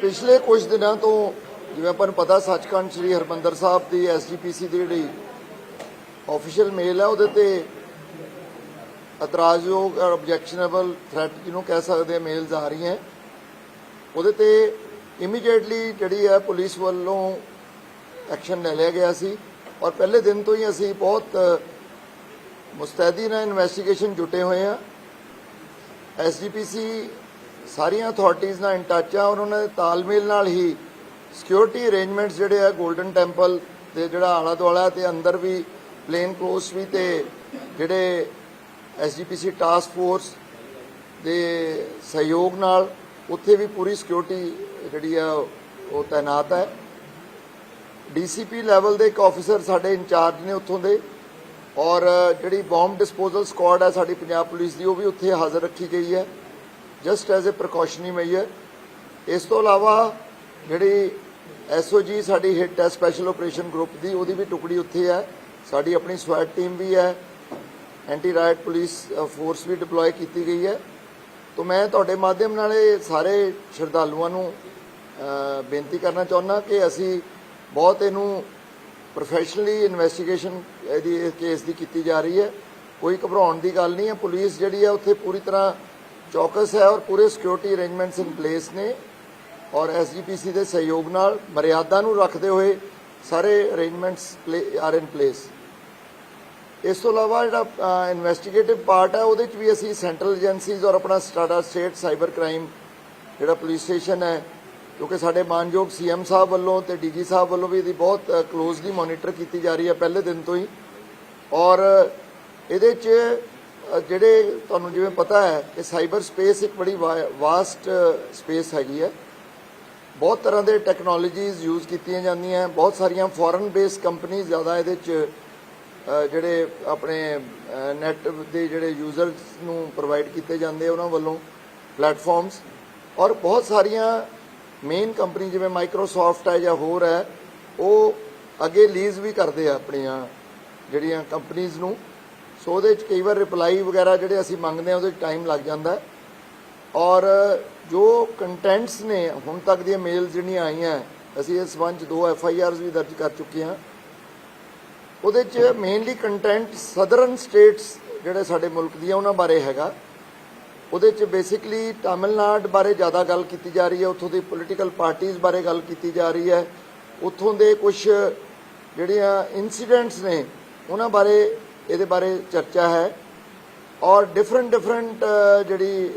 ਪਿਛਲੇ ਕੁਝ ਦਿਨਾਂ ਤੋਂ ਜਿਵੇਂ ਆਪਾਂ ਨੂੰ ਪਤਾ, ਸੱਚਖੰਡ ਸ੍ਰੀ ਹਰਮੰਦਰ ਸਾਹਿਬ ਦੀ ਐਸਜੀਪੀਸੀ ਦੀ ਜਿਹੜੀ ਆਫੀਸ਼ੀਅਲ ਮੇਲ ਹੈ, ਉਹਦੇ ਤੇ ਇਤਰਾਜ਼ਯੋਗ ਔਰ ਆਬਜੈਕਸ਼ਨੇਬਲ ਥ੍ਰੈਟ ਜਿਹਨੂੰ ਕਹਿ ਸਕਦੇ ਆ ਮੇਲਸ ਆ ਰਹੀਆਂ। ਉਹਦੇ ਤੇ ਇਮੀਡੀਏਟਲੀ ਜਿਹੜੀ ਹੈ, ਪੁਲਿਸ ਵੱਲੋਂ ਐਕਸ਼ਨ ਲੈ ਲਿਆ ਗਿਆ ਸੀ। ਔਰ ਪਹਿਲੇ ਦਿਨ ਤੋਂ ਹੀ ਅਸੀਂ ਬਹੁਤ ਮੁਸਤੈਦੀ ਨਾਲ ਇਨਵੈਸਟੀਗੇਸ਼ਨ ਜੁਟੇ ਹੋਏ ਆ ਐਸਜੀਪੀਸੀ ਸਾਰੀਆਂ ਅਥਾਰਟੀਆਂ ਨਾਲ ਇਨ ਟੱਚ ਆ ਔਰ ਉਹਨਾਂ ਦੇ ਤਾਲਮੇਲ ਨਾਲ ਹੀ ਸਿਕਿਉਰਿਟੀ ਅਰੇਂਜਮੈਂਟਸ ਜਿਹੜੇ ਆ 골ਡਨ ਟੈਂਪਲ ਦੇ ਜਿਹੜਾ ਆਲਾ ਦੁਆਲਾ ਤੇ ਅੰਦਰ ਵੀ ਪਲੇਨ ਕਲੋਸ ਵੀ ਤੇ ਜਿਹੜੇ ਐਸਜੀਪੀਸੀ ਟਾਸਕ ਫੋਰਸ ਦੇ ਸਹਿਯੋਗ ਨਾਲ ਉੱਥੇ ਵੀ ਪੂਰੀ ਸਿਕਿਉਰਿਟੀ ਜਿਹੜੀ ਆ, ਉਹ ਤਾਇਨਾਤ ਹੈ। ਡੀਸੀਪੀ ਲੈਵਲ ਦੇ ਇੱਕ ਆਫੀਸਰ ਸਾਡੇ ਇੰਚਾਰਜ ਨੇ ਉੱਥੋਂ ਦੇ ਔਰ ਜਿਹੜੀ ਬੰਬ ਡਿਸਪੋਜ਼ਲ ਸਕੁਆਡ ਹੈ ਸਾਡੀ ਪੰਜਾਬ ਪੁਲਿਸ ਦੀ, ਉਹ ਵੀ ਉੱਥੇ ਹਾਜ਼ਰ ਰੱਖੀ ਗਈ ਹੈ। Just as a precautionary measure ਇਸ ਤੋਂ ਇਲਾਵਾ ਜਿਹੜੀ ਐਸਓਜੀ ਸਾਡੀ ਹਿੱਟ ਹੈ ਸਪੈਸ਼ਲ ਆਪਰੇਸ਼ਨ ਗਰੁੱਪ ਦੀ, ਉਹਦੀ ਵੀ ਟੁਕੜੀ ਉੱਥੇ ਹੈ। ਸਾਡੀ ਆਪਣੀ ਸਵੈਟ ਟੀਮ ਵੀ ਹੈ। ਐਂਟੀ ਰਾਇਟ ਪੁਲਿਸ ਫੋਰਸ ਵੀ ਡਿਪਲੋਏ ਕੀਤੀ ਗਈ ਹੈ। ਤੋਂ ਮੈਂ ਤੁਹਾਡੇ ਮਾਧਿਅਮ ਨਾਲ ਇਹ ਸਾਰੇ ਸ਼ਰਧਾਲੂਆਂ ਨੂੰ ਬੇਨਤੀ ਕਰਨਾ ਚਾਹੁੰਦਾ ਕਿ ਅਸੀਂ ਬਹੁਤ ਇਹਨੂੰ ਪ੍ਰੋਫੈਸ਼ਨਲੀ ਇਨਵੈਸਟੀਗੇਸ਼ਨ ਇਹਦੀ ਕੇਸ ਦੀ ਕੀਤੀ ਜਾ ਰਹੀ ਹੈ। ਕੋਈ ਘਬਰਾਉਣ ਦੀ ਗੱਲ ਨਹੀਂ ਹੈ। ਪੁਲਿਸ ਜਿਹੜੀ ਹੈ, ਉੱਥੇ ਪੂਰੀ ਤਰ੍ਹਾਂ ਚੌਕਸ ਹੈ ਔਰ ਪੂਰੇ ਸਿਕਿਉਰਿਟੀ ਅਰੇਂਜਮੈਂਟਸ ਇਨ ਪਲੇਸ ਨੇ ਔਰ ਐਸਜੀਪੀਸੀ ਦੇ ਸਹਿਯੋਗ ਨਾਲ ਮਰਿਆਦਾ ਨੂੰ ਰੱਖਦੇ ਹੋਏ ਸਾਰੇ ਅਰੇਂਜਮੈਂਟਸ ਆਰ ਇਨ ਪਲੇਸ ਇਸ ਤੋਂ ਇਲਾਵਾ ਜਿਹੜਾ ਇਨਵੈਸਟੀਗੇਟਿਵ ਪਾਰਟ ਹੈ ਉਹਦੇ ਚ ਵੀ ਅਸੀਂ ਸੈਂਟਰਲ ਏਜੰਸੀਜ਼ ਔਰ ਆਪਣਾ ਸਟਾਡਾ ਸਟੇਟ ਸਾਈਬਰ ਕ੍ਰਾਈਮ ਜਿਹੜਾ ਪੁਲਿਸ ਸਟੇਸ਼ਨ ਹੈ ਕਿਉਂਕਿ ਸਾਡੇ ਮਾਨਯੋਗ ਸੀਐਮ ਸਾਹਿਬ ਵੱਲੋਂ ਤੇ ਡੀਜੀ ਸਾਹਿਬ ਵੱਲੋਂ ਵੀ ਇਹਦੀ ਬਹੁਤ ਕਲੋਜ਼ਲੀ ਮੋਨੀਟਰ ਕੀਤੀ ਜਾ ਰਹੀ ਹੈ ਪਹਿਲੇ ਦਿਨ ਤੋਂ ਹੀ ਔਰ ਇਹਦੇ ਚ ਜਿਹੜੇ ਤੁਹਾਨੂੰ ਜਿਵੇਂ ਪਤਾ ਹੈ ਕਿ ਸਾਈਬਰ ਸਪੇਸ ਇੱਕ ਬੜੀ ਵਾਸਟ ਸਪੇਸ ਹੈਗੀ ਹੈ। ਬਹੁਤ ਤਰ੍ਹਾਂ ਦੇ ਟੈਕਨੋਲੋਜੀਜ਼ ਯੂਜ਼ ਕੀਤੀਆਂ ਜਾਂਦੀਆਂ, ਬਹੁਤ ਸਾਰੀਆਂ ਫੋਰਨ ਬੇਸ ਕੰਪਨੀ ਜ਼ਿਆਦਾ ਇਹਦੇ ਚ ਜਿਹੜੇ ਆਪਣੇ ਨੈਟ ਦੇ ਜਿਹੜੇ ਯੂਜ਼ਰਸ ਨੂੰ ਪ੍ਰੋਵਾਈਡ ਕੀਤੇ ਜਾਂਦੇ ਉਹਨਾਂ ਵੱਲੋਂ ਪਲੇਟਫਾਰਮਸ। ਔਰ ਬਹੁਤ ਸਾਰੀਆਂ ਮੇਨ ਕੰਪਨੀ ਜਿਵੇਂ ਮਾਈਕਰੋਸਾਫਟ ਹੈ ਜਾਂ ਹੋਰ ਹੈ, ਉਹ ਅੱਗੇ ਲੀਜ਼ ਵੀ ਕਰਦੇ ਆ ਆਪਣੀਆਂ ਜਿਹੜੀਆਂ ਕੰਪਨੀਆਂ ਨੂੰ। ਸੋ ਉਹਦੇ ਚ ਕਈ ਵਾਰ ਰਿਪਲਾਈ ਵਗੈਰਾ ਜਿਹੜੇ ਅਸੀਂ ਮੰਗਦੇ ਆ ਉਹਦੇ ਚ ਟਾਈਮ ਲੱਗ ਜਾਂਦਾ ਹੈ। ਔਰ ਜੋ ਕੰਟੈਂਟਸ ਨੇ, ਹੁਣ ਤੱਕ ਦੀਆਂ ਮੇਲਸ ਜਿਹੜੀਆਂ ਆਈਆਂ, ਅਸੀਂ ਇਸ ਸੰਬੰਧ 'ਚ ਦੋ ਐਫ ਆਈ ਆਰਸ ਵੀ ਦਰਜ ਕਰ ਚੁੱਕੇ ਹਾਂ। ਉਹਦੇ 'ਚ ਮੇਨਲੀ ਕੰਟੈਂਟ ਸਦਰਨ ਸਟੇਟਸ ਜਿਹੜੇ ਸਾਡੇ ਮੁਲਕ ਦੀਆਂ, ਉਹਨਾਂ ਬਾਰੇ ਹੈਗਾ। ਉਹਦੇ 'ਚ ਬੇਸਿਕਲੀ ਤਾਮਿਲਨਾਡ ਬਾਰੇ ਜ਼ਿਆਦਾ ਗੱਲ ਕੀਤੀ ਜਾ ਰਹੀ ਹੈ। ਉੱਥੋਂ ਦੀ ਪੋਲੀਟੀਕਲ ਪਾਰਟੀਆਂ ਬਾਰੇ ਗੱਲ ਕੀਤੀ ਜਾ ਰਹੀ ਹੈ। ਉੱਥੋਂ ਦੇ ਕੁਝ ਜਿਹੜੀਆਂ ਇਨਸੀਡੈਂਟਸ ਨੇ, ਉਹਨਾਂ ਬਾਰੇ ਇਹਦੇ ਬਾਰੇ ਚਰਚਾ ਹੈ ਔਰ ਡਿਫਰੈਂਟ ਡਿਫਰੈਂਟ ਜਿਹੜੀ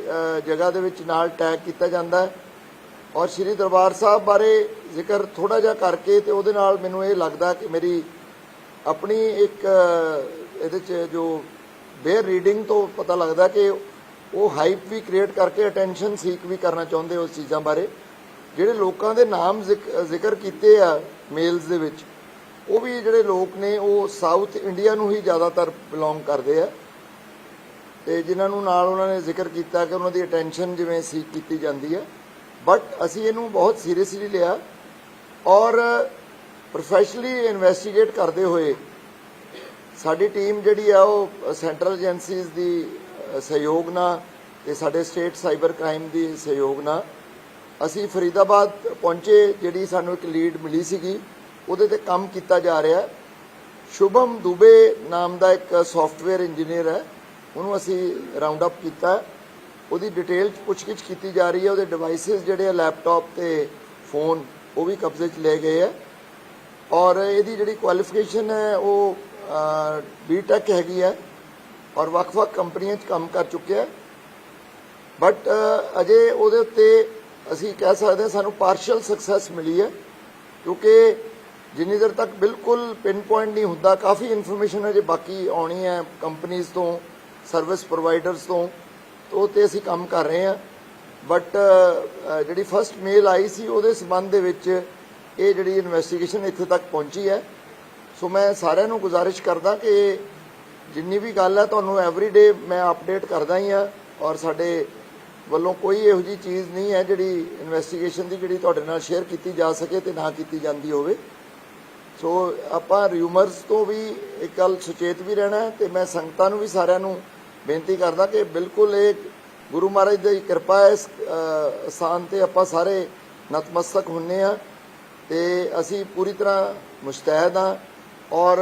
ਜਗ੍ਹਾ ਦੇ ਵਿੱਚ ਨਾਲ ਟੈਗ ਕੀਤਾ ਜਾਂਦਾ ਹੈ। ਔਰ ਸ੍ਰੀ ਦਰਬਾਰ ਸਾਹਿਬ ਬਾਰੇ ਜ਼ਿਕਰ ਥੋੜਾ ਜਿਹਾ ਕਰਕੇ ਤੇ ਉਹਦੇ ਨਾਲ ਮੈਨੂੰ ਇਹ ਲੱਗਦਾ ਕਿ ਮੇਰੀ ਆਪਣੀ ਇੱਕ ਇਹਦੇ ਚ ਜੋ ਬੇਅਰ ਰੀਡਿੰਗ ਤੋਂ ਪਤਾ ਲੱਗਦਾ ਕਿ ਉਹ ਹਾਈਪ ਵੀ ਕ੍ਰੀਏਟ ਕਰਕੇ ਅਟੈਂਸ਼ਨ ਸੀਕ ਵੀ ਕਰਨਾ ਚਾਹੁੰਦੇ ਉਸ ਚੀਜ਼ਾਂ ਬਾਰੇ। ਜਿਹੜੇ ਲੋਕਾਂ ਦੇ ਨਾਮ ਜ਼ਿਕ- ਜ਼ਿਕਰ ਕੀਤੇ ਆ ਮੇਲਸ ਦੇ ਵਿੱਚ ਉਹ ਵੀ ਜਿਹੜੇ ਲੋਕ ਨੇ, ਉਹ ਸਾਊਥ ਇੰਡੀਆ ਨੂੰ ਹੀ ਜ਼ਿਆਦਾਤਰ ਬਿਲੋਂਗ ਕਰਦੇ ਆ। ਤੇ ਜਿਨ੍ਹਾਂ ਨੂੰ ਨਾਲ ਉਹਨਾਂ ਨੇ ਜ਼ਿਕਰ ਕੀਤਾ ਕਿ ਉਹਨਾਂ ਦੀ ਅਟੈਂਸ਼ਨ ਜਿਵੇਂ ਸੀਕ ਕੀਤੀ ਜਾਂਦੀ ਹੈ ਬਟ ਅਸੀਂ ਇਹਨੂੰ ਬਹੁਤ ਸੀਰੀਅਸਲੀ ਲਿਆ ਔਰ ਪ੍ਰੋਫੈਸ਼ਨਲੀ ਇਨਵੈਸਟੀਗੇਟ ਕਰਦੇ ਹੋਏ ਸਾਡੀ ਟੀਮ ਜਿਹੜੀ ਆ, ਉਹ ਸੈਂਟਰਲ ਏਜੰਸੀਜ਼ ਦੀ ਸਹਿਯੋਗ ਨਾਲ ਤੇ ਸਾਡੇ ਸਟੇਟ ਸਾਈਬਰ ਕ੍ਰਾਈਮ ਦੀ ਸਹਿਯੋਗ ਨਾਲ ਅਸੀਂ ਫਰੀਦਾਬਾਦ ਪਹੁੰਚੇ, ਜਿਹੜੀ ਸਾਨੂੰ ਇੱਕ ਲੀਡ ਮਿਲੀ ਸੀਗੀ। ਉਹਦੇ ਤੇ ਕੰਮ ਕੀਤਾ ਜਾ ਰਿਹਾ ਹੈ। ਸ਼ੁਭਮ ਦੁਬੇ ਨਾਮ ਦਾ ਇੱਕ ਸੌਫਟਵੇਅਰ ਇੰਜੀਨੀਅਰ ਹੈ। ਉਹਨੂੰ ਅਸੀਂ ਰਾਉਂਡ ਅਪ ਕੀਤਾ ਉਹਦੀ ਡਿਟੇਲ ਚ ਪੁੱਛਗਿੱਛ ਕੀਤੀ ਜਾ ਰਹੀ ਹੈ। ਉਹਦੇ ਡਿਵਾਈਸਸ ਜਿਹੜੇ ਆ ਲੈਪਟਾਪ ਤੇ ਫੋਨ ਉਹ ਵੀ ਕਬਜ਼ੇ 'ਚ ਲਏ ਗਏ ਆ ਔਰ ਇਹਦੀ ਜਿਹੜੀ ਕੁਆਲੀਫਿਕੇਸ਼ਨ ਹੈ, ਉਹ ਬੀਟੈਕ ਹੈਗੀ ਹੈ ਔਰ ਵੱਖ-ਵੱਖ ਕੰਪਨੀਆਂ 'ਚ ਕੰਮ ਕਰ ਚੁੱਕਿਆ ਬਟ ਅਜੇ ਉਹਦੇ ਉੱਤੇ ਅਸੀਂ ਕਹਿ ਸਕਦੇ ਹਾਂ ਸਾਨੂੰ ਪਾਰਸ਼ਲ ਸਕਸੈਸ ਮਿਲੀ ਹੈ। ਕਿਉਂਕਿ ਜਿੰਨੀ ਦੇਰ ਤੱਕ ਬਿਲਕੁਲ ਪਿਨ ਪੁਆਇੰਟ ਨਹੀਂ ਹੁੰਦਾ, ਕਾਫੀ ਇਨਫੋਰਮੇਸ਼ਨ ਅਜੇ ਬਾਕੀ ਆਉਣੀ ਹੈ ਕੰਪਨੀਆਂ ਤੋਂ ਸਰਵਿਸ ਪ੍ਰੋਵਾਈਡਰਸ ਤੋਂ, ਤੇ ਉਹ ਤੇ ਅਸੀਂ ਕੰਮ ਕਰ ਰਹੇ ਹਾਂ। ਬਟ ਜਿਹੜੀ ਫਰਸਟ ਮੇਲ ਆਈ ਸੀ, ਉਹਦੇ ਸਬੰਧ ਦੇ ਵਿੱਚ ਇਹ ਜਿਹੜੀ ਇਨਵੈਸਟੀਗੇਸ਼ਨ ਇੱਥੇ ਤੱਕ ਪਹੁੰਚੀ ਹੈ। ਸੋ ਮੈਂ ਸਾਰਿਆਂ ਨੂੰ ਗੁਜ਼ਾਰਿਸ਼ ਕਰਦਾ ਕਿ ਜਿੰਨੀ ਵੀ ਗੱਲ ਹੈ, ਤੁਹਾਨੂੰ ਐਵਰੀਡੇ ਮੈਂ ਅਪਡੇਟ ਕਰਦਾ ਹੀ ਆ ਔਰ ਸਾਡੇ ਵੱਲੋਂ ਕੋਈ ਇਹੋ ਜੀ ਚੀਜ਼ ਨਹੀਂ ਹੈ ਜਿਹੜੀ ਇਨਵੈਸਟੀਗੇਸ਼ਨ ਦੀ ਜਿਹੜੀ ਤੁਹਾਡੇ ਨਾਲ ਸ਼ੇਅਰ ਕੀਤੀ ਜਾ ਸਕੇ ਤੇ ਨਾ ਕੀਤੀ ਜਾਂਦੀ ਹੋਵੇ। ਸੋ ਆਪਾਂ ਰਿਊਮਰਸ ਤੋਂ ਵੀ ਇੱਕ ਗੱਲ ਸੁਚੇਤ ਵੀ ਰਹਿਣਾ ਹੈ ਤੇ ਮੈਂ ਸੰਗਤਾਂ ਨੂੰ ਵੀ ਸਾਰਿਆਂ ਨੂੰ ਬੇਨਤੀ ਕਰਦਾ ਕਿ ਬਿਲਕੁਲ ਇਹ ਗੁਰੂ ਮਹਾਰਾਜ ਦੀ ਕਿਰਪਾ ਹੈ ਇਸ ਸਥਾਨ ਤੇ ਆਪਾਂ ਸਾਰੇ ਨਤਮਸਤਕ ਹੁੰਨੇ ਆ ਤੇ ਅਸੀਂ ਪੂਰੀ ਤਰ੍ਹਾਂ ਮੁਸਤੈਦ ਆ ਔਰ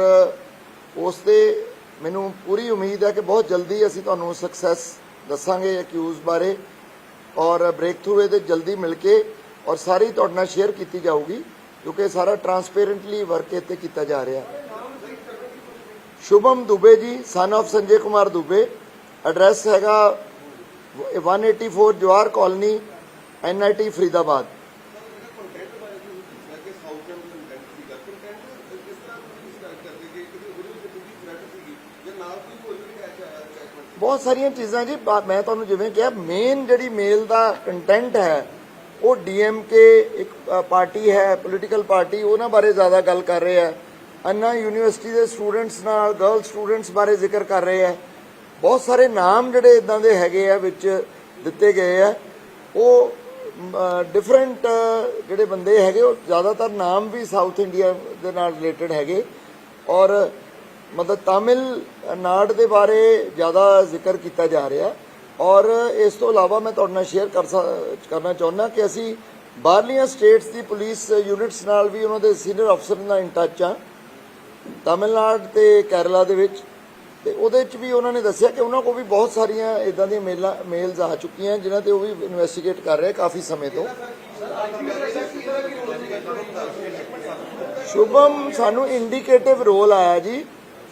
ਉਸ ਤੇ ਮੈਨੂੰ ਪੂਰੀ ਉਮੀਦ ਹੈ ਕਿ ਬਹੁਤ ਜਲਦੀ ਅਸੀਂ ਤੁਹਾਨੂੰ ਸਕਸੈਸ ਦੱਸਾਂਗੇ ਅਕਿਊਜ਼ ਬਾਰੇ ਔਰ ਬ੍ਰੇਕ ਥਰੂ ਇਹਦੇ ਜਲਦੀ ਮਿਲ ਕੇ ਔਰ ਸਾਰੀ ਤੁਹਾਡੇ ਨਾਲ ਸ਼ੇਅਰ ਕੀਤੀ ਜਾਊਗੀ। ਕਿਉਂਕਿ ਸਾਰਾ ਟਰਾਂਸਪੇਰੈਂਟਲੀ ਵਰਕ ਇੱਥੇ ਕੀਤਾ ਜਾ ਰਿਹਾ। Shubham Dubey ji son of Sanjay Kumar Dubey address ਹੈਗਾ 184 ਜਵਾਰ ਕਾਲੋਨੀ ਐਨਆਈਟੀ ਫਰੀਦਾਬਾਦ। ਬਹੁਤ ਸਾਰੀਆਂ ਚੀਜ਼ਾਂ ਜੀ ਮੈਂ ਤੁਹਾਨੂੰ ਜਿਵੇਂ ਕਿਹਾ ਮੇਨ ਜਿਹੜੀ ਮੇਲ ਦਾ ਕੰਟੈਂਟ ਹੈ ਉਹ ਡੀਐਮਕੇ ਇੱਕ ਪਾਰਟੀ ਹੈ, ਪੋਲੀਟੀਕਲ ਪਾਰਟੀ, ਉਹਨਾਂ ਬਾਰੇ ਜ਼ਿਆਦਾ ਗੱਲ ਕਰ ਰਹੇ ਹੈ ਅੰਨਾ ਯੂਨੀਵਰਸਿਟੀ ਦੇ ਸਟੂਡੈਂਟਸ ਨਾਲ, ਗਰਲ ਸਟੂਡੈਂਟਸ ਬਾਰੇ ਜ਼ਿਕਰ ਕਰ ਰਹੇ ਹੈ ਬਹੁਤ ਸਾਰੇ ਨਾਮ ਜਿਹੜੇ ਇਦਾਂ ਦੇ ਹੈਗੇ ਆ, ਵਿੱਚ ਦਿੱਤੇ ਗਏ ਆ। ਉਹ ਡਿਫਰੈਂਟ ਜਿਹੜੇ ਬੰਦੇ ਹੈਗੇ, ਉਹ ਜ਼ਿਆਦਾਤਰ ਨਾਮ ਵੀ ਸਾਊਥ ਇੰਡੀਆ ਦੇ ਨਾਲ ਰਿਲੇਟਡ ਹੈਗੇ। ਔਰ ਮਤਲਬ ਤਾਮਿਲ ਨਾਡ ਦੇ ਬਾਰੇ ਜ਼ਿਆਦਾ ਜ਼ਿਕਰ ਕੀਤਾ ਜਾ ਰਿਹਾ। ਔਰ ਇਸ ਤੋਂ ਇਲਾਵਾ ਮੈਂ ਤੁਹਾਡੇ ਨਾਲ ਸ਼ੇਅਰ ਕਰ ਸਕ- ਕਰਨਾ ਚਾਹੁੰਦਾ ਕਿ ਅਸੀਂ ਬਾਹਰਲੀਆਂ ਸਟੇਟਸ ਦੀ ਪੁਲਿਸ ਯੂਨਿਟਸ ਨਾਲ ਵੀ ਉਹਨਾਂ ਦੇ ਸੀਨੀਅਰ ਅਫਸਰ ਨਾਲ ਇਨ ਟੱਚ ਆ ਤਾਮਿਲਨਾਡੂ ਤੇ ਕੇਰਲਾ ਦੇ ਵਿੱਚ। ਤੇ ਉਹਦੇ ਚ ਵੀ ਉਹਨਾਂ ਨੇ ਦੱਸਿਆ ਕਿ ਉਹਨਾਂ ਕੋਲ ਵੀ ਬਹੁਤ ਸਾਰੀਆਂ ਇਦਾਂ ਦੀਆਂ ਮੇਲਾਂ ਮੇਲਸ ਆ ਚੁੱਕੀਆਂ, ਜਿਨ੍ਹਾਂ ਤੇ ਉਹ ਵੀ ਇਨਵੈਸਟੀਗੇਟ ਕਰ ਰਹੇ ਕਾਫੀ ਸਮੇਂ ਤੋਂ। ਸ਼ੁਭਮ, ਸਾਨੂੰ ਇੰਡੀਕੇਟਿਵ ਰੋਲ ਆਇਆ ਜੀ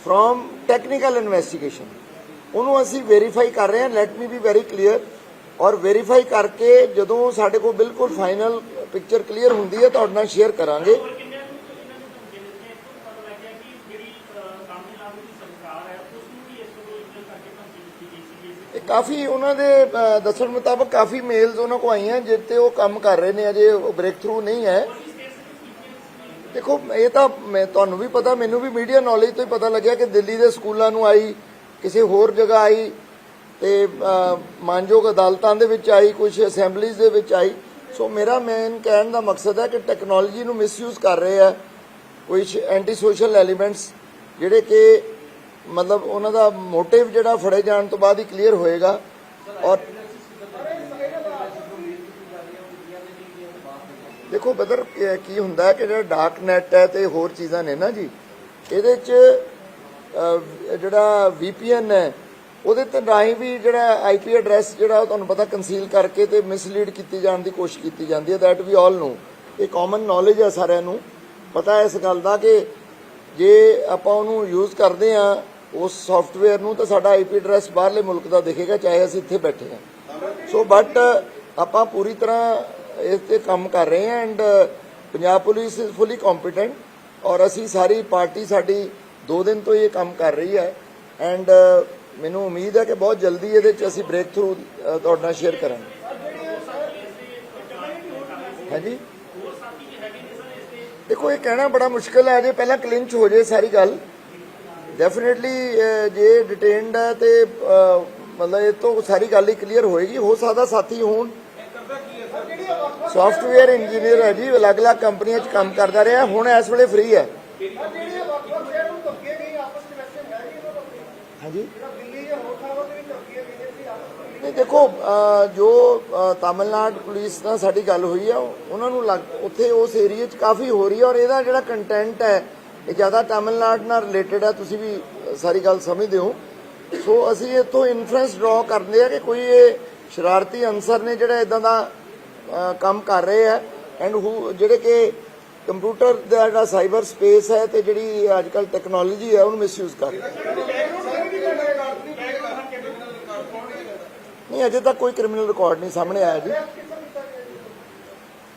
ਫਰੋਮ ਟੈਕਨੀਕਲ ਇਨਵੈਸਟੀਗੇਸ਼ਨ ਉਹਨੂੰ ਅਸੀਂ ਵੈਰੀਫਾਈ ਕਰ ਰਹੇ ਹਾਂ let me be very clear ਔਰ ਵੈਰੀਫਾਈ ਕਰਕੇ ਜਦੋਂ ਸਾਡੇ ਕੋਲ ਬਿਲਕੁਲ ਫਾਈਨਲ ਪਿਕਚਰ ਕਲੀਅਰ ਹੁੰਦੀ ਹੈ ਤੁਹਾਡੇ ਨਾਲ ਸ਼ੇਅਰ ਕਰਾਂਗੇ। ਇਹ ਕਾਫੀ ਉਹਨਾਂ ਦੇ ਦੱਸਣ ਮੁਤਾਬਕ ਕਾਫੀ ਮੇਲਸ ਉਹਨਾਂ ਕੋ ਆਈਆਂ ਜਿੱਤੇ ਉਹ ਕੰਮ ਕਰ ਰਹੇ ਨੇ ਅਜੇ ਬ੍ਰੇਕ ਥਰੂ ਨਹੀਂ ਹੈ। ਦੇਖੋ ਇਹ ਤਾਂ ਮੈਂ ਤੁਹਾਨੂੰ ਵੀ ਪਤਾ ਮੈਨੂੰ ਵੀ ਮੀਡੀਆ ਨੌਲੇਜ ਤੋਂ ਹੀ ਪਤਾ ਲੱਗਿਆ ਕਿ ਦਿੱਲੀ ਦੇ ਸਕੂਲਾਂ ਨੂੰ ਆਈ ਕਿਸੇ ਹੋਰ ਜਗ੍ਹਾ ਆਈ ਤੇ ਮਾਨਯੋਗ ਅਦਾਲਤਾਂ ਦੇ ਵਿੱਚ ਆਈ ਕੁਝ ਅਸੈਂਬਲੀਜ਼ ਦੇ ਵਿੱਚ ਆਈ। ਸੋ ਮੇਰਾ ਮੇਨ ਕਹਿਣ ਦਾ ਮਕਸਦ ਹੈ ਕਿ ਟੈਕਨੋਲੋਜੀ ਨੂੰ ਮਿਸਯੂਜ਼ ਕਰ ਰਹੇ ਆ ਕੁਝ ਐਂਟੀ ਸੋਸ਼ਲ ਐਲੀਮੈਂਟਸ ਜਿਹੜੇ ਕਿ ਮਤਲਬ ਉਹਨਾਂ ਦਾ ਮੋਟਿਵ ਜਿਹੜਾ ਫੜੇ ਜਾਣ ਤੋਂ ਬਾਅਦ ਹੀ ਕਲੀਅਰ ਹੋਏਗਾ। ਔਰ ਦੇਖੋ, ਬਦਰ ਕੀ- ਹੁੰਦਾ ਕਿ ਜਿਹੜਾ ਡਾਰਕ ਨੈਟ ਹੈ ਤੇ ਹੋਰ ਚੀਜ਼ਾਂ ਨੇ ਨਾ ਜੀ, ਇਹਦੇ ਚ ਜਿਹੜਾ VPN ਹੈ, ਉਹਦੇ ਤੇ ਰਾਹੀਂ ਵੀ ਜਿਹੜਾ ਆਈਪੀ ਐਡਰੈਸ ਜਿਹੜਾ ਉਹ ਤੁਹਾਨੂੰ ਪਤਾ ਕੰਸੀਲ ਕਰਕੇ ਤੇ ਮਿਸਲੀਡ ਕੀਤੀ ਜਾਣ ਦੀ ਕੋਸ਼ਿਸ਼ ਕੀਤੀ ਜਾਂਦੀ ਹੈ ਦੈਟ ਵੀ ਆਲ ਨੂੰ ਇਹ ਕਾਮਨ ਨੌਲੇਜ ਹੈ ਸਾਰਿਆਂ ਨੂੰ। ਪਤਾ ਹੈ ਇਸ ਗੱਲ ਦਾ ਕਿ ਜੇ ਆਪਾਂ ਉਹਨੂੰ ਯੂਜ਼ ਕਰਦੇ ਆ ਉਸ ਸੌਫਟਵੇਅਰ ਨੂੰ ਤਾਂ ਸਾਡਾ ਆਈਪੀ ਐਡਰੈਸ ਬਾਹਰਲੇ ਮੁਲਕ ਦਾ ਦਿਖੇਗਾ, ਚਾਹੇ ਅਸੀਂ ਇੱਥੇ ਬੈਠੇ ਹਾਂ। ਸੋ ਬਟ ਆਪਾਂ ਪੂਰੀ ਤਰ੍ਹਾਂ ਇਸ ਤੇ ਕੰਮ ਕਰ ਰਹੇ ਹਾਂ and Punjab police is fully competent ਔਰ ਅਸੀਂ ਸਾਰੀ ਪਾਰਟੀ ਸਾਡੀ 2 ਦਿਨ ਤੋਂ ਇਹ ਕੰਮ ਕਰ ਰਹੀ ਹੈ। ਐਂਡ ਮੈਨੂੰ ਉਮੀਦ ਹੈ ਕਿ ਬਹੁਤ ਜਲਦੀ ਇਹਦੇ ਚ ਅਸੀਂ ਬ੍ਰੇਕ ਥਰੂ ਤੁਹਾਡੇ ਨਾਲ ਸ਼ੇਅਰ ਕਰਾਂਗੇ। ਹਾਂਜੀ? ਦੇਖੋ, ਇਹ ਕਹਿਣਾ ਬੜਾ ਮੁਸ਼ਕਲ ਹੈ। ਜੇ ਪਹਿਲਾਂ ਕਲਿੰਚ ਹੋ ਜੇ ਸਾਰੀ ਗੱਲ ਡੈਫੀਨਿਟਲੀ ਜੇ ਡਿਟੇਨਡ ਹੈ ਤੇ ਮਤਲਬ ਇਹ ਤੋਂ ਸਾਰੀ ਗੱਲ ਹੀ ਕਲੀਅਰ ਹੋਏਗੀ। ਹੋ ਸਕਦਾ ਸਾਥੀ ਹੋਣ। ਸੌਫਟਵੇਅਰ ਇੰਜੀਨੀਅਰ ਹੈ ਜੀ, ਅਲੱਗ-ਅਲੱਗ ਕੰਪਨੀਆਂ 'ਚ ਕੰਮ ਕਰਦਾ ਰਿਹਾ। ਹੁਣ ਇਸ ਵੇਲੇ ਫ੍ਰੀ ਹੈ। ਹਾਂਜੀ। ਨਹੀਂ ਦੇਖੋ ਅਹ, ਜੋ ਅਹ, ਤਾਮਿਲਨਾਡੂ ਪੁਲਿਸ ਨਾਲ ਸਾਡੀ ਗੱਲ ਹੋਈ ਆ ਉਹਨਾਂ ਨੂੰ ਲੱਗ- ਉੱਥੇ ਉਸ ਏਰੀਆ 'ਚ ਕਾਫੀ ਹੋ ਰਹੀ ਹੈ ਔਰ ਇਹਦਾ ਜਿਹੜਾ ਕੰਟੈਂਟ ਹੈ ਇਹ ਜ਼ਿਆਦਾ ਤਾਮਿਲਨਾਡੂ ਨਾਲ ਰਿਲੇਟਡ ਹੈ ਤੁਸੀਂ ਵੀ ਅਹ, ਸਾਰੀ ਗੱਲ ਸਮਝਦੇ ਹੋ। ਸੋ ਅਸੀਂ ਇੱਥੋਂ ਇਨਫਰੈਂਸ ਡਰਾ ਕਰਦੇ ਆ ਕਿ ਕੋਈ ਇਹ ਸ਼ਰਾਰਤੀ ਅਨਸਰ ਨੇ ਜਿਹੜਾ ਇਦਾਂ ਦਾ ਅਹ, ਕੰਮ ਕਰ ਰਹੇ ਆ ਐਂਡ ਹੂ ਜਿਹੜੇ ਕਿ ਕੰਪਿਊਟਰ ਦਾ ਜਿਹੜਾ ਸਾਈਬਰ ਸਪੇਸ ਹੈ ਤੇ ਜਿਹੜੀ ਅੱਜ ਕੱਲ ਟੈਕਨੋਲੋਜੀ ਹੈ, ਉਹਨੂੰ ਮਿਸਯੂਜ਼ ਕਰ ਰਹੇ ਨਹੀਂ, ਅਜੇ ਤੱਕ ਕੋਈ ਕ੍ਰਿਮੀਨਲ ਰਿਕਾਰਡ ਨਹੀਂ ਸਾਹਮਣੇ ਆਇਆ ਜੀ।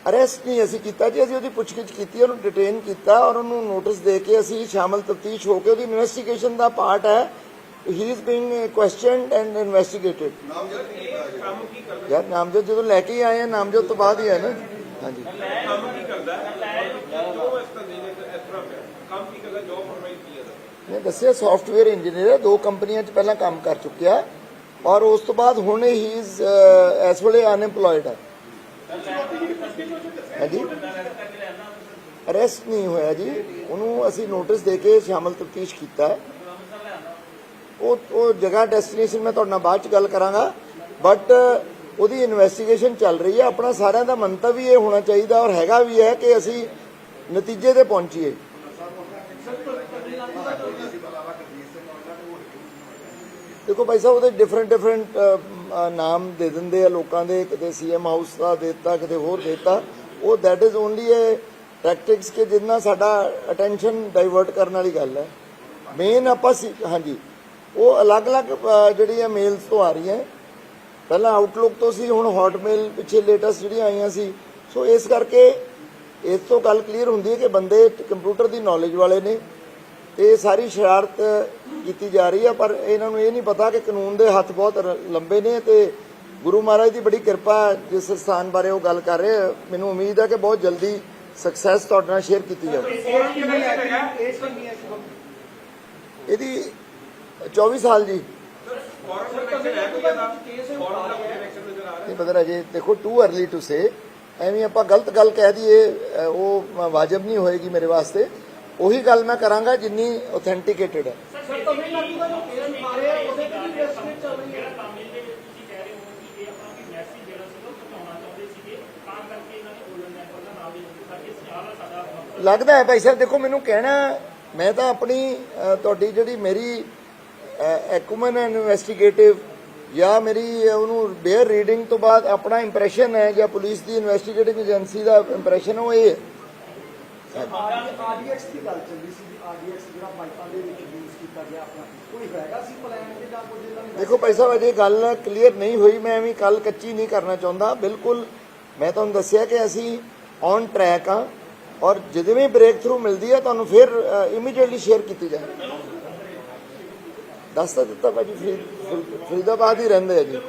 ਅਰੈਸਟ ਨਹੀਂ ਅਸੀਂ ਕੀਤਾ ਜੀ, ਅਸੀਂ ਉਹਦੀ ਪੁੱਛਗਿੱਛ ਕੀਤੀ, ਉਹਨੂੰ ਡਿਟੇਨ ਕੀਤਾ ਔਰ ਉਹਨੂੰ ਨੋਟਿਸ ਦੇ ਕੇ ਅਸੀਂ ਸ਼ਾਮਲ ਤਫਤੀਸ਼ ਹੋ ਕੇ ਉਹਦੀ ਇਨਵੈਸਟੀਗੇਸ਼ਨ ਦਾ ਪਾਰਟ ਹੈ। He is being questioned and investigated ਯਾਰ, ਨਾਮਜ਼ਦ ਜਦੋਂ ਲੈ ਕੇ ਆਏ ਆ, ਨਾਮਜ਼ਦ ਤੋਂ ਬਾਅਦ ਹੀ ਆਏ ਨਾ। ਹਾਂਜੀ। ਕੰਮ ਕੀ ਕਰਦਾ ਹੈ ਜੋ ਇਸ ਤਰ੍ਹਾਂ ਨਹੀਂ ਇਸ ਤਰ੍ਹਾਂ ਪਿਆ ਕੰਮ ਕੀ ਕਰਦਾ ਜੋਬ ਪ੍ਰੋਵਾਈਡ ਕੀ ਹੈ ਨੇ ਦੱਸਿਆ ਸੌਫਟਵੇਅਰ ਇੰਜੀਨੀਅਰ ਹੈ, ਦੋ ਕੰਪਨੀਆਂ 'ਚ ਪਹਿਲਾਂ ਕੰਮ ਕਰ ਚੁੱਕਿਆ ਔਰ ਉਸ ਤੋਂ ਬਾਅਦ ਹੁਣ ਹੀ ਇਜ਼ ਇਸ ਵੇਲੇ ਅਨਐਮਪਲੋਇਡ ਹੈ। ਹਾਂਜੀ। ਅਰੈਸਟ ਨਹੀਂ ਹੋਇਆ ਜੀ। ਉਹਨੂੰ ਅਸੀਂ ਨੋਟਿਸ ਦੇ ਕੇ ਸ਼ਾਮਲ ਤਫਤੀਸ਼ ਕੀਤਾ। ਹੈ ਉਹ ਉਹ ਜਗ੍ਹਾ ਡੈਸਟੀਨੇਸ਼ਨ ਮੈਂ ਤੁਹਾਡੇ ਨਾਲ ਬਾਅਦ ਚ ਗੱਲ ਕਰਾਂਗਾ। ਬਟ ਉਹਦੀ ਇਨਵੈਸਟੀਗੇਸ਼ਨ ਚੱਲ ਰਹੀ ਹੈ। ਆਪਣਾ ਸਾਰਿਆਂ ਦਾ ਮੰਤਵ ਵੀ ਇਹ ਹੋਣਾ ਚਾਹੀਦਾ ਔਰ ਹੈਗਾ ਵੀ ਹੈ ਕਿ ਅਸੀਂ ਨਤੀਜੇ ਤੇ ਪਹੁੰਚੀਏ। ਦੇਖੋ ਭਾਈ ਸਾਹਿਬ ਉਹਦੇ ਡਿਫਰੈਂਟ ਡਿਫਰੈਂਟ ਨਾਮ ਦੇ ਦਿੰਦੇ ਆ ਲੋਕਾਂ ਦੇ। ਕਿਤੇ ਸੀਐਮ ਹਾਊਸ ਦਾ ਦੇ ਦਿੱਤਾ ਕਿਤੇ ਹੋਰ ਦੇ ਦਿੱਤਾ। ਉਹ that is only a tactics ਕਿ ਜਿੰਨਾ ਸਾਡਾ ਅਟੈਂਸ਼ਨ ਡਾਈਵਰਟ ਕਰਨ ਵਾਲੀ ਗੱਲ ਹੈ। ਮੇਨ ਆਪਾਂ ਸੀ- ਹਾਂਜੀ। ਉਹ ਅਲੱਗ-ਅਲੱਗ ਅ, ਜਿਹੜੀਆਂ ਮੇਲਸ ਤੋਂ ਆ ਰਹੀਆਂ ਪਹਿਲਾਂ ਆਊਟਲੁੱਕ ਤੋਂ ਸੀ ਹੁਣ ਹੌਟਮੇਲ ਪਿੱਛੇ ਲੇਟੈਸਟ ਜਿਹੜੀਆਂ ਆਈਆਂ ਸੀ। ਸੋ ਇਸ ਕਰਕੇ ਇਸ ਤੋਂ ਗੱਲ ਕਲੀਅਰ ਹੁੰਦੀ ਹੈ ਕਿ ਬੰਦੇ ਕੰਪਿਊਟਰ ਦੀ ਨੌਲੇਜ ਵਾਲੇ ਨੇ। ਤੇ ਇਹ ਸਾਰੀ ਸ਼ਰਾਰਤ ਕੀਤੀ ਜਾ ਰਹੀ ਹੈ ਪਰ ਇਹਨਾਂ ਨੂੰ ਇਹ ਨਹੀਂ ਪਤਾ ਕਿ ਕਾਨੂੰਨ ਦੇ ਹੱਥ ਬਹੁਤ ਲੰਬੇ ਨੇ ਤੇ ਗੁਰੂ ਮਹਾਰਾਜ ਦੀ ਬੜੀ ਕਿਰਪਾ ਜਿਸ ਸਥਾਨ ਬਾਰੇ ਉਹ ਗੱਲ ਕਰ ਰਹੇ। ਮੈਨੂੰ ਉਮੀਦ ਹੈ ਕਿ ਬਹੁਤ ਜਲਦੀ ਸਕਸੈਸ ਤੁਹਾਡੇ ਨਾਲ ਸ਼ੇਅਰ ਕੀਤੀ ਜਾਵੇ। ਇਹਦੀ 24 ਸਾਲ ਜੀ। ਨਹੀਂ ਪਤਾ ਅਜੇ ਦੇਖੋ ਟੂ अर्ਲੀ ਟੂ ਸੇ ਐਵੇਂ ਆਪਾਂ ਗਲਤ ਗੱਲ ਕਹਿ ਦਈਏ ਉਹ ਵਾਜਬ ਨਹੀਂ ਹੋਏਗੀ ਮੇਰੇ ਵਾਸਤੇ। ਉਹੀ ਗੱਲ ਮੈਂ ਕਰਾਂਗਾ ਜਿੰਨੀ ਆਥੈਂਟਿਕੇਟਡ ਹੈ। ਲੱਗਦਾ ਹੈ ਭਾਈ ਸਾਹਿਬ ਦੇਖੋ ਮੈਨੂੰ ਕਹਿਣਾ ਮੈਂ ਤਾਂ ਆਪਣੀ ਤੁਹਾਡੀ ਜਿਹੜੀ ਮੇਰੀ ਐਕੂਮਨ ਇਨਵੈਸਟੀਗੇਟਿਵ ਜਾਂ ਮੇਰੀ ਉਹਨੂੰ ਬੇਅਰ ਰੀਡਿੰਗ ਤੋਂ ਬਾਅਦ ਆਪਣਾ ਇੰਪ੍ਰੈਸ਼ਨ ਹੈ ਜਾਂ ਪੁਲਿਸ ਦੀ ਇਨਵੈਸਟੀਗੇਟਿੰਗ ਏਜੰਸੀ ਦਾ ਇੰਪ੍ਰੈਸ਼ਨ ਉਹ ਇਹ ਹੈ। ਆਰਡੀਐਕਸ ਦੀ ਗੱਲ ਚੱਲਦੀ ਸੀ ਵੀ ਆਰਡੀਐਕਸ ਜਿਹੜਾ ਪਾਈਪਾਂ ਦੇ ਵਿੱਚ ਯੂਜ਼ ਕੀਤਾ ਗਿਆ ਆਪਣਾ। ਕੋਈ ਹੈਗਾ ਸੀ ਪਲਾਨ ਕਿ ਜਾਂ ਕੁਝ ਇਹਨਾਂ ਨੇ ਦੇਖੋ ਭਾਈ ਸਾਹਿਬ ਅਜੇ ਗੱਲ ਕਲੀਅਰ ਨਹੀਂ ਹੋਈ ਮੈਂ ਵੀ ਕੱਲ ਕੱਚੀ ਨਹੀਂ ਕਰਨਾ ਚਾਹੁੰਦਾ। ਬਿਲਕੁਲ ਮੈਂ ਤੁਹਾਨੂੰ ਦੱਸਿਆ ਕਿ ਅਸੀਂ ਔਨ ਟਰੈਕ ਆ ਔਰ ਜਦੋਂ ਵੀ ਬ੍ਰੇਕ ਥਰੂ ਮਿਲਦੀ ਹੈ ਤੁਹਾਨੂੰ ਫਿਰ ਇਮੀਡੀਏਟਲੀ ਸ਼ੇਅਰ ਕੀਤੀ ਜਾਏ ਦੱਸ ਦਿੱਤਾ ਭਾਜੀ ਫਰੀਦ- ਫਰੀਦਾਬਾਦ ਹੀ ਰਹਿੰਦੇ ਆ ਜੀ।